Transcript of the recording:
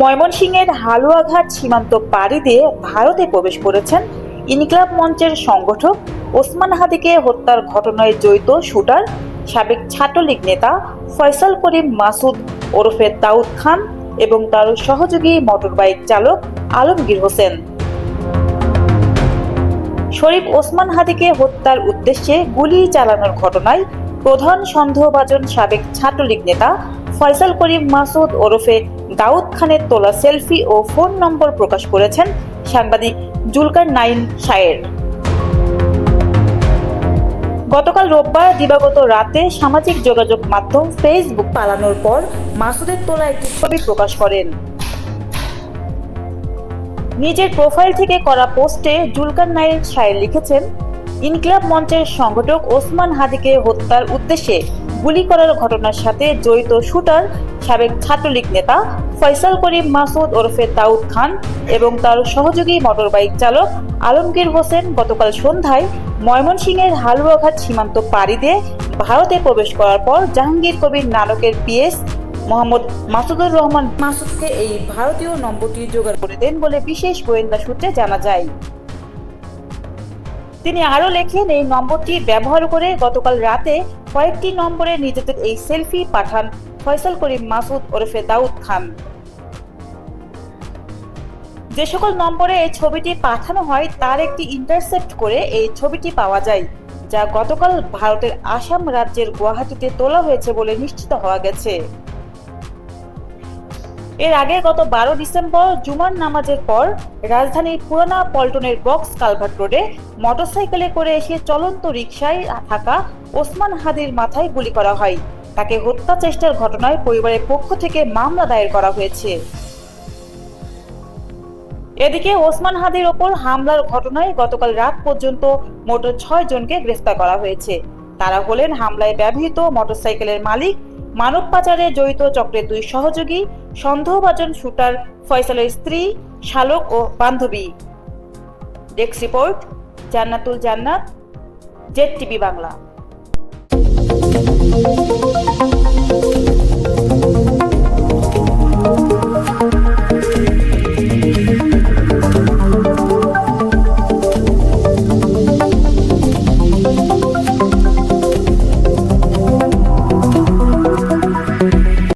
ময়মনসিংহের হালুয়াঘাট সীমান্ত পাড়ি দিয়ে ভারতে প্রবেশ করেছেন ইনকলাব মঞ্চের সংগঠক ওসমান হাদিকে হত্যার ঘটনায় জড়িত শুটার সাবেক ছাত্রলীগ নেতা ফয়সাল করিম মাসুদ ওরফে দাউদ খান এবং তার সহযোগী মোটরবাইক চালক আলমগীর হোসেন। শরীফ ওসমান হাদিকে হত্যার উদ্দেশ্যে গুলি চালানোর ঘটনায় প্রধান সন্দেহভাজন সাবেক ছাত্রলীগ নেতা ফয়সাল করিম মাসুদ ওরফে দাউদ খানের তোলা সেলফি ও ফোন নম্বর প্রকাশ করেছেন সাংবাদিক জুলকার নাইন শায়ের। গতকাল রোববার দিবাগত রাতে সামাজিক যোগাযোগ মাধ্যম ফেসবুক পালানোর পর মাসুদের তোলা একটি ছবি প্রকাশ করেন। নিজের প্রোফাইল থেকে করা পোস্টে জুলকার নাইন শায়ের লিখেছেন, ইনকিলাব মঞ্চের সংগঠক ওসমান হাদিকে হত্যার উদ্দেশ্যে গুলি করার ঘটনার সাথে জড়িত শুটার সাবেক ছাত্রলীগ নেতা ফয়সাল করিম মাসুদ ওরফে দাউদ খান এবং তার সহযোগী মোটরবাইক চালক আলমগীর হোসেন গতকাল সন্ধ্যায় ময়মনসিংহের হালুয়াঘাট সীমান্ত পাড়ি দিয়ে ভারতে প্রবেশ করার পর জাহাঙ্গীর কবির নানকের পিএস মোহাম্মদ মাসুদুর রহমান মাসুদকে এই ভারতীয় নম্বরটি জোগাড় করে দেন বলে বিশেষ গোয়েন্দা সূত্রে জানা যায়। তিনি আরও লেখেন, এই নম্বরটি ব্যবহার করে গতকাল রাতে কয়েকটি নম্বরে নিজেদের এই সেলফি পাঠান ফয়সাল করিম, মাসুদ ওরফে দাউদ খান। যে সকল নম্বরে এই ছবিটি পাঠানো হয়, তার একটি ইন্টারসেপ্ট করে এই ছবিটি পাওয়া যায়, যা গতকাল ভারতের আসাম রাজ্যের গুয়াহাটিতে তোলা হয়েছে বলে নিশ্চিত হওয়া গেছে। এর আগে গত বারো ডিসেম্বর জুমার নামাজের পর রাজধানীর পুরানা পল্টনের বক্স কালভার্ট রোডে মোটরসাইকেলে করে এসে চলন্ত রিকশায় থাকা ওসমান হাদির মাথায় গুলি করা হয়। তাকে হত্যা চেষ্টার ঘটনায় পরিবারের পক্ষ থেকে মামলা দায়ের করা হয়েছে। এদিকে ওসমান হাদির ওপর হামলার ঘটনায় গতকাল রাত পর্যন্ত মোট ছয় জনকে গ্রেফতার করা হয়েছে। তারা হলেন হামলায় ব্যবহৃত মোটরসাইকেলের মালিক মানব পাচারে জড়িত চক্রের দুই সহযোগী, সন্দেহভাজন শুটার ফয়সালের স্ত্রী, শালক ও বান্ধবী। ডেস্ক রিপোর্ট, জান্নাতুল জান্নাত, জেড টিভি বাংলা।